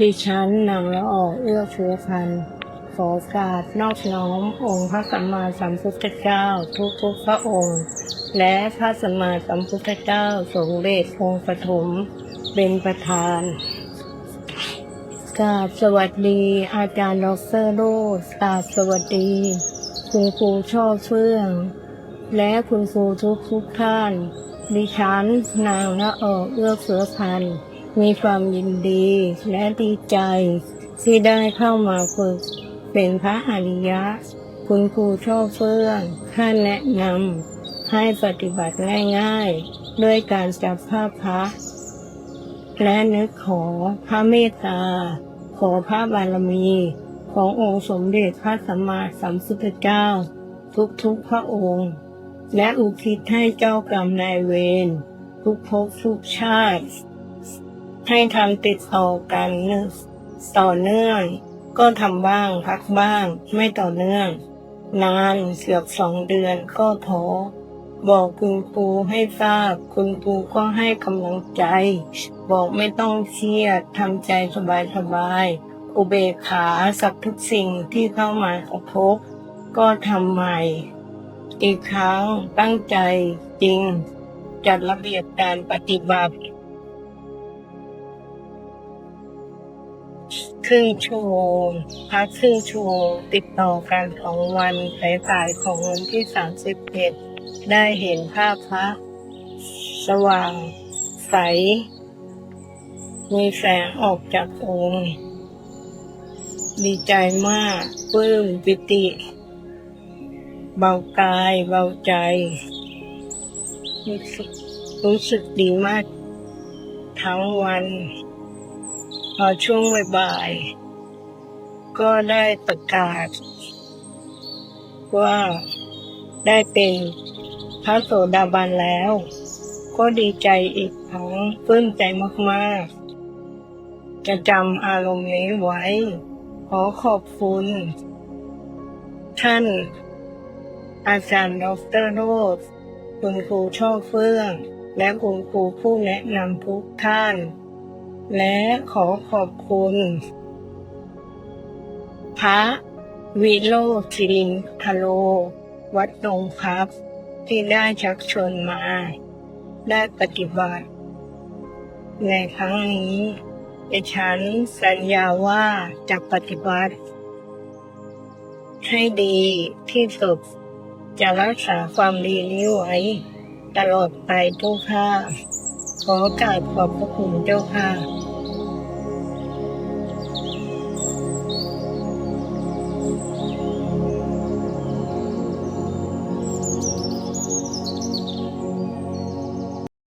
ดิฉันนางละออกเอื้อเฟื้อพันขอโอกาสนอบน้อมองค์พระสัมมาสัมพุทธเจ้าทุกทุกพระองค์ และพระสัมมาสัมพุทธเจ้าสมเด็จองค์ปฐมเป็นประธานกราบสวัสดี อาจารย์ดอกเตอรโรสกราบสวัสดี คุณครูชอบเฟื่อง และคุณครูทุกทุกท่าน ดิฉันนางละออกเอื้อเฟื้อพันธ์ มีความยินดีและดีใจ ที่ได้เข้ามาฝึกเป็นพระอริยะ คุณครูชอบเฟื่องท่านแนะนำให้ปฏิบัติง่ายๆ ด้วยการจับภาพพระ และนึกขอพระเมตตา ขอพระบารมี ขององค์สมเด็จพระสัมมาสัมพุทธเจ้า ทุกๆพระองค์ และอุทิศให้เจ้ากรรมนายเวรทุกภพทุกชาติ ให้ทำติดต่อกันนต่อเนื่อง ก็ทำบ้างพักบ้าง ไม่ต่อเนื่อง นานเกือบสองเดือนก็ท้อบอกคุณครูให้ทราบ คุณครูก็ให้กำลังใจ บอกไม่ต้องเครียดทำใจสบายๆอุเบกขาสักทุกสิ่งที่เข้ามากระทบ ก็ทำใหม่ อีกครั้งตั้งใจจริง จัดระเบียบการปฏิบัติ ครึ่งชั่วโมงพักครึ่งชั่วโมงติดต่อกันสองวันสายๆของวันที่สามสิบเอ็ดได้เห็นภาพพระสว่างใส มีแสงออกจากองค์ ดีใจมากปลื้มปิติ เบากายเบาใจ รู้สึกรู้สึกดีมากทั้งวัน พอช่วงบ่ายๆก็ได้ประกาศ ว่าได้เป็นพระโสดาบันแล้ว ก็ดีใจอีกครั้งปลื้มใจมากๆ จะจำอารมณ์นี้ไว้ ขอขอบคุณ ท่าน อาจารย์ดอกเตอรโรสคุณครูช่อเฟื่อง และคุณครูผู้แนะนำทุกท่าน และขอขอบคุณ พระวิโรสิรินทโล วัดหนองพับที่ได้ชักชวนมา ได้ปฏิบัติ ในครั้งนี้ดิฉันสัญญาว่าจะปฏิบัติ ให้ดีที่สุดจะรักษาความดีนี้ไว้ ตลอดไปทุกค่ะ ขอกราบขอบพระคุณเจ้าค่ะ